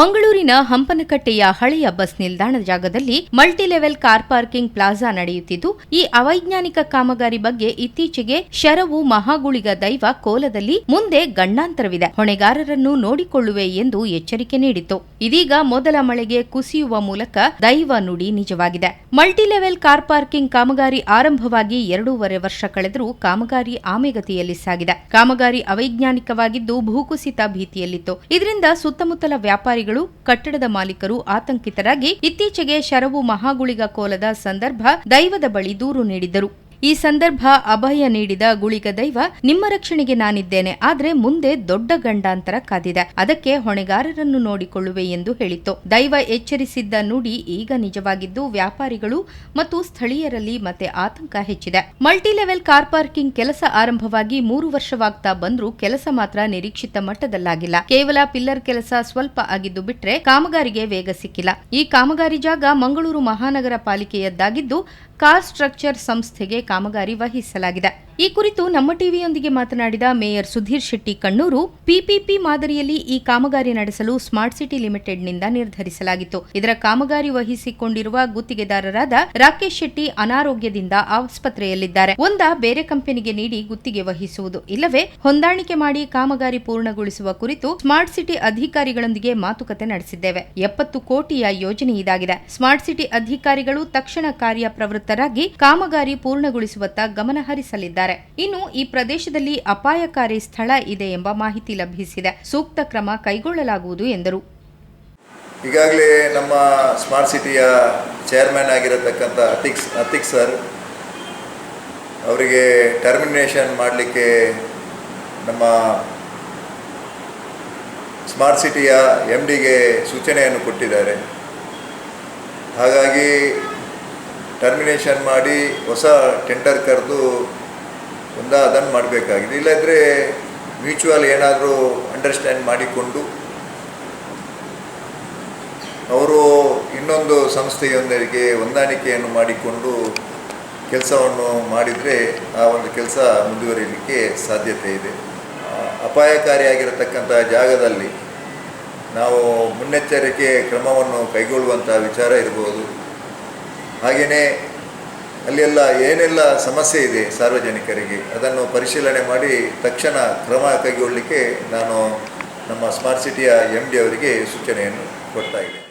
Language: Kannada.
ಮಂಗಳೂರಿನ ಹಂಪನಕಟ್ಟೆಯ ಹಳೆಯ ಬಸ್ ನಿಲ್ದಾಣ ಜಾಗದಲ್ಲಿ ಮಲ್ಟಿಲೆವೆಲ್ ಕಾರ್ ಪಾರ್ಕಿಂಗ್ ಪ್ಲಾಜಾ ನಡೆಯುತ್ತಿದ್ದು, ಈ ಅವೈಜ್ಞಾನಿಕ ಕಾಮಗಾರಿ ಬಗ್ಗೆ ಇತ್ತೀಚೆಗೆ ಶರವು ಮಹಾಗುಳಿಗ ದೈವ ಕೋಲದಲ್ಲಿ ಮುಂದೆ ಗಂಡಾಂತರವಿದೆ. ಹೊಣೆಗಾರರನ್ನು ನೋಡಿಕೊಳ್ಳುವೆ ಎಂದು ಎಚ್ಚರಿಕೆ ನೀಡಿತು ಇದೀಗ ಮೊದಲ ಮಳೆಗೆ ಕುಸಿಯುವ ಮೂಲಕ ದೈವ ನುಡಿ ನಿಜವಾಗಿದೆ. ಮಲ್ಟಿಲೆವೆಲ್ ಕಾರ್ ಪಾರ್ಕಿಂಗ್ ಕಾಮಗಾರಿ ಆರಂಭವಾಗಿ ಎರಡೂವರೆ ವರ್ಷ ಕಳೆದರೂ ಕಾಮಗಾರಿ ಆಮೆಗತಿಯಲ್ಲಿ ಸಾಗಿದೆ. ಕಾಮಗಾರಿ ಅವೈಜ್ಞಾನಿಕವಾಗಿದ್ದು, ಭೂಕುಸಿತ ಭೀತಿಯಲ್ಲಿತ್ತು. ಇದರಿಂದ ಸುತ್ತಮುತ್ತಲ ವ್ಯಾಪಾರಿಗಳು ಕಟ್ಟಡದ ಮಾಲೀಕರು ಆತಂಕಿತರಾಗಿ ಇತ್ತೀಚೆಗೆ ಶರವು ಮಹಾಗುಳಿಗ ಕೋಲದ ಸಂದರ್ಭ ದೈವದ ಬಳಿ ದೂರು ನೀಡಿದ್ದರು. ಈ ಸಂದರ್ಭ ಅಭಯ ನೀಡಿದ ಗುಳಿಗ ದೈವ, ನಿಮ್ಮ ರಕ್ಷಣೆಗೆ ನಾನಿದ್ದೇನೆ, ಆದ್ರೆ ಮುಂದೆ ದೊಡ್ಡ ಗಂಡಾಂತರ ಕಾದಿದೆ. ಅದಕ್ಕೆ ಹೊಣೆಗಾರರನ್ನು ನೋಡಿಕೊಳ್ಳುವೆ ಎಂದು ಹೇಳಿತು ದೈವ ಎಚ್ಚರಿಸಿದ್ದ ನುಡಿ ಈಗ ನಿಜವಾಗಿದ್ದು ವ್ಯಾಪಾರಿಗಳು ಮತ್ತು ಸ್ಥಳೀಯರಲ್ಲಿ ಮತ್ತೆ ಆತಂಕ ಹೆಚ್ಚಿದೆ. ಮಲ್ಟಿಲೆವೆಲ್ ಕಾರ್ ಪಾರ್ಕಿಂಗ್ ಕೆಲಸ ಆರಂಭವಾಗಿ ಮೂರು ವರ್ಷವಾಗ್ತಾ ಬಂದ್ರೂ ಕೆಲಸ ಮಾತ್ರ ನಿರೀಕ್ಷಿತ ಮಟ್ಟದಲ್ಲಾಗಿಲ್ಲ. ಕೇವಲ ಪಿಲ್ಲರ್ ಕೆಲಸ ಸ್ವಲ್ಪ ಆಗಿದ್ದು ಬಿಟ್ರೆ ಕಾಮಗಾರಿಗೆ ವೇಗ ಸಿಕ್ಕಿಲ್ಲ. ಈ ಕಾಮಗಾರಿ ಜಾಗ ಮಂಗಳೂರು ಮಹಾನಗರ ಪಾಲಿಕೆಯದ್ದಾಗಿದ್ದು, ಕಾರ್ ಸ್ಟ್ರಕ್ಚರ್ ಸಂಸ್ಥೆಗೆ ಕಾಮಗಾರಿ ವಹಿಸಲಾಗಿದೆ. ಈ ಕುರಿತು ನಮ್ಮ ಟಿವಿಯೊಂದಿಗೆ ಮಾತನಾಡಿದ ಮೇಯರ್ ಸುಧೀರ್ ಶೆಟ್ಟಿ ಕಣ್ಣೂರು ಪಿಪಿಪಿ ಮಾದರಿಯಲ್ಲಿ ಈ ಕಾಮಗಾರಿ ನಡೆಸಲು ಸ್ಮಾರ್ಟ್ ಸಿಟಿ ಲಿಮಿಟೆಡ್ನಿಂದ ನಿರ್ಧರಿಸಲಾಗಿತ್ತು. ಇದರ ಕಾಮಗಾರಿ ವಹಿಸಿಕೊಂಡಿರುವ ಗುತ್ತಿಗೆದಾರರಾದ ರಾಕೇಶ್ ಶೆಟ್ಟಿ ಅನಾರೋಗ್ಯದಿಂದ ಆಸ್ಪತ್ರೆಯಲ್ಲಿದ್ದಾರೆ. ಒಂದ ಬೇರೆ ಕಂಪನಿಗೆ ನೀಡಿ ಗುತ್ತಿಗೆ ವಹಿಸುವುದು. ಇಲ್ಲವೇ, ಹೊಂದಾಣಿಕೆ ಮಾಡಿ ಕಾಮಗಾರಿ ಪೂರ್ಣಗೊಳಿಸುವ ಕುರಿತು ಸ್ಮಾರ್ಟ್ ಸಿಟಿ ಅಧಿಕಾರಿಗಳೊಂದಿಗೆ ಮಾತುಕತೆ ನಡೆಸಿದ್ದೇವೆ. ಎಪ್ಪತ್ತು ಕೋಟಿಯ ಯೋಜನೆ ಇದಾಗಿದೆ. ಸ್ಮಾರ್ಟ್ ಸಿಟಿ ಅಧಿಕಾರಿಗಳು ತಕ್ಷಣ ಕಾರ್ಯಪ್ರವೃತ್ತರಾಗಿ ಕಾಮಗಾರಿ ಪೂರ್ಣಗೊಳಿಸುವತ್ತ ಗಮನ ಹರಿಸಲಿದ್ದಾರೆ ಇನ್ನು ಈ ಪ್ರದೇಶದಲ್ಲಿ ಅಪಾಯಕಾರಿ ಸ್ಥಳ ಇದೆ ಎಂಬ ಮಾಹಿತಿ ಲಭಿಸಿದೆ. ಸೂಕ್ತ ಕ್ರಮ ಕೈಗೊಳ್ಳಲಾಗುವುದು ಎಂದರು. ಈಗಾಗಲೇ ನಮ್ಮ ಸ್ಮಾರ್ಟ್ ಸಿಟಿಯ ಚೇರ್ಮನ್ ಆಗಿರತಕ್ಕಂಥ ಅತಿಕ್ಸ್ ಅತಿಕ್ ಸರ್ ಅವರಿಗೆ ಟರ್ಮಿನೇಷನ್ ಮಾಡಲಿಕ್ಕೆ ನಮ್ಮ ಸ್ಮಾರ್ಟ್ ಸಿಟಿಯ ಎಂ ಡಿಗೆ ಸೂಚನೆಯನ್ನು ಕೊಟ್ಟಿದ್ದಾರೆ. ಹಾಗಾಗಿ ಟರ್ಮಿನೇಷನ್ ಮಾಡಿ ಹೊಸ ಟೆಂಡರ್ ಕರೆದು ಒಂದ ಅದನ್ನು ಮಾಡಬೇಕಾಗಿದೆ. ಇಲ್ಲದ್ರೆ ಮ್ಯೂಚುವಲ್ ಏನಾದರೂ ಅಂಡರ್ಸ್ಟ್ಯಾಂಡ್ ಮಾಡಿಕೊಂಡು ಅವರು ಇನ್ನೊಂದು ಸಂಸ್ಥೆಯೊಂದಿಗೆ ಹೊಂದಾಣಿಕೆಯನ್ನು ಮಾಡಿಕೊಂಡು ಕೆಲಸವನ್ನು ಮಾಡಿದರೆ ಆ ಒಂದು ಕೆಲಸ ಮುಂದುವರಿಯಲಿಕ್ಕೆ ಸಾಧ್ಯತೆ ಇದೆ. ಅಪಾಯಕಾರಿಯಾಗಿರತಕ್ಕಂಥ ಜಾಗದಲ್ಲಿ ನಾವು ಮುನ್ನೆಚ್ಚರಿಕೆ ಕ್ರಮವನ್ನು ಕೈಗೊಳ್ಳುವಂಥ ವಿಚಾರ ಇರ್ಬೋದು. ಹಾಗೆಯೇ ಅಲ್ಲೆಲ್ಲ ಏನೆಲ್ಲ ಸಮಸ್ಯೆ ಇದೆ ಸಾರ್ವಜನಿಕರಿಗೆ, ಅದನ್ನು ಪರಿಶೀಲನೆ ಮಾಡಿ ತಕ್ಷಣ ಕ್ರಮ ಕೈಗೊಳ್ಳಲಿಕ್ಕೆ ನಾನು ನಮ್ಮ ಸ್ಮಾರ್ಟ್ ಸಿಟಿಯ ಎಂ ಡಿ ಅವರಿಗೆ ಸೂಚನೆಯನ್ನು ಕೊಡ್ತಾ ಇದ್ದೇನೆ.